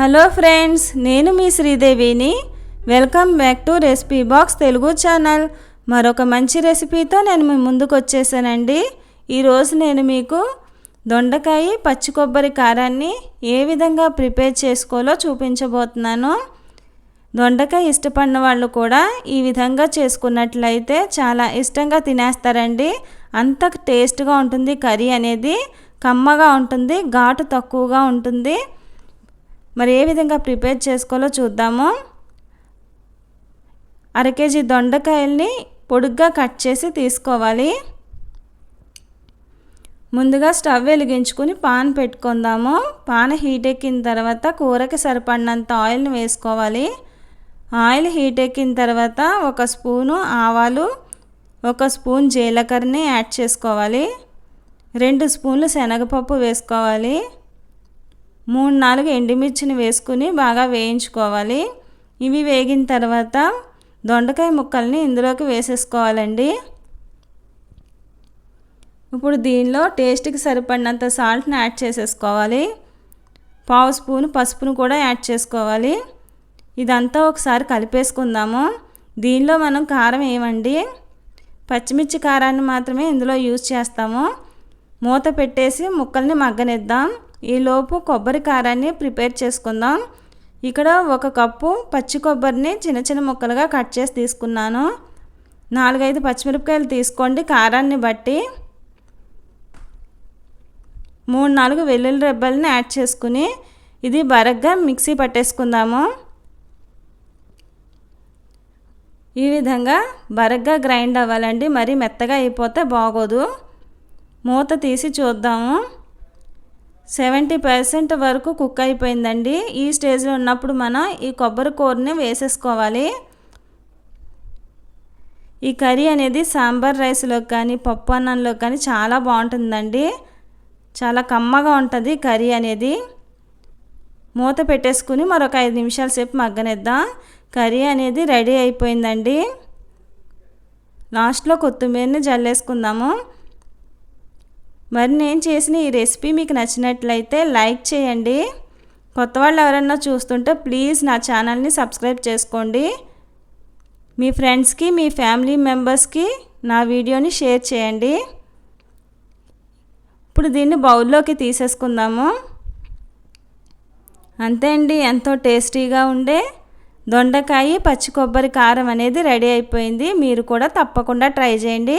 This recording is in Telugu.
హలో ఫ్రెండ్స్ నేను మీ శ్రీదేవిని. Welcome back to recipe box Telugu channel. మరొక మంచి రెసిపీతో నేను మీ ముందుకు వచ్చేసానండి. ఈరోజు నేను మీకు దొండకాయ పచ్చి కొబ్బరి కారాన్ని ఏ విధంగా ప్రిపేర్ చేసుకోవాలో చూపించబోతున్నాను. దొండకాయ ఇష్టపడిన వాళ్ళు కూడా ఈ విధంగా చేసుకున్నట్లయితే చాలా ఇష్టంగా తినేస్తారండి. అంత టేస్ట్గా ఉంటుంది కర్రీ అనేది కమ్మగా ఉంటుంది ఘాటు తక్కువగా ఉంటుంది. మరి ఏ విధంగా ప్రిపేర్ చేసుకోవాలో చూద్దాము. అర కేజీ దొండకాయల్ని పొడుగ్గా కట్ చేసి తీసుకోవాలి. ముందుగా స్టవ్ వెలిగించుకుని పాన్ పెట్టుకుందాము. పాన్ హీట్ ఎక్కిన తర్వాత కూరకి సరిపడినంత ఆయిల్ని వేసుకోవాలి. ఆయిల్ హీట్ ఎక్కిన తర్వాత ఒక స్పూను ఆవాలు ఒక స్పూన్ జీలకర్రని యాడ్ చేసుకోవాలి. రెండు స్పూన్లు శనగపప్పు వేసుకోవాలి. మూడు నాలుగు ఎండుమిర్చిని వేసుకుని బాగా వేయించుకోవాలి. ఇవి వేగిన తర్వాత దొండకాయ ముక్కల్ని ఇందులోకి వేసేసుకోవాలండి. ఇప్పుడు దీనిలో టేస్ట్కి సరిపడినంత సాల్ట్ని యాడ్ చేసేసుకోవాలి. పావు స్పూన్ పసుపును కూడా యాడ్ చేసుకోవాలి. ఇదంతా ఒకసారి కలిపేసుకుందాము. దీనిలో మనం కారం ఏమండి? పచ్చిమిర్చి కారాన్ని మాత్రమే ఇందులో యూజ్ చేస్తాము. మూత పెట్టేసి ముక్కల్ని మగ్గనిద్దాం. ఈలోపు కొబ్బరి కారాన్ని ప్రిపేర్ చేసుకుందాం. ఇక్కడ ఒక కప్పు పచ్చి కొబ్బరిని చిన్న చిన్న ముక్కలుగా కట్ చేసి తీసుకున్నాను. నాలుగైదు పచ్చిమిరపకాయలు తీసుకోండి కారాన్ని బట్టి. మూడు నాలుగు వెల్లుల్లి రెబ్బల్ని యాడ్ చేసుకుని ఇది బరగ్గా మిక్సీ పట్టేసుకుందాము. ఈ విధంగా బరగ్గా గ్రైండ్ అవ్వాలండి. మరీ మెత్తగా అయిపోతే బాగోదు. మూత తీసి చూద్దాము. సెవెంటీ పర్సెంట్ వరకు కుక్ అయిపోయిందండి. ఈ స్టేజ్లో ఉన్నప్పుడు మనం ఈ కొబ్బరి కూరని వేసేసుకోవాలి. ఈ కర్రీ అనేది సాంబార్ రైస్లో కానీ పప్పు అన్నంలో కానీ చాలా బాగుంటుందండి. చాలా కమ్మగా ఉంటుంది కర్రీ అనేది. మూత పెట్టేసుకుని మరొక ఐదు నిమిషాల సేపు మగ్గనిద్దాం. కర్రీ అనేది రెడీ అయిపోయిందండి. లాస్ట్లో కొత్తిమీరని జల్లేసుకుందాము. మరి నేను చేసిన ఈ రెసిపీ మీకు నచ్చినట్లయితే లైక్ చేయండి. కొత్త వాళ్ళు ఎవరన్నా చూస్తుంటే ప్లీజ్ నా ఛానల్ని సబ్స్క్రైబ్ చేసుకోండి. మీ ఫ్రెండ్స్కి మీ ఫ్యామిలీ మెంబర్స్కి నా వీడియోని షేర్ చేయండి. ఇప్పుడు దీన్ని బౌల్లోకి తీసేసుకుందాము. అంతే అండి ఎంతో టేస్టీగా ఉండే దొండకాయ పచ్చి కొబ్బరి కారం అనేది రెడీ అయిపోయింది. మీరు కూడా తప్పకుండా ట్రై చేయండి.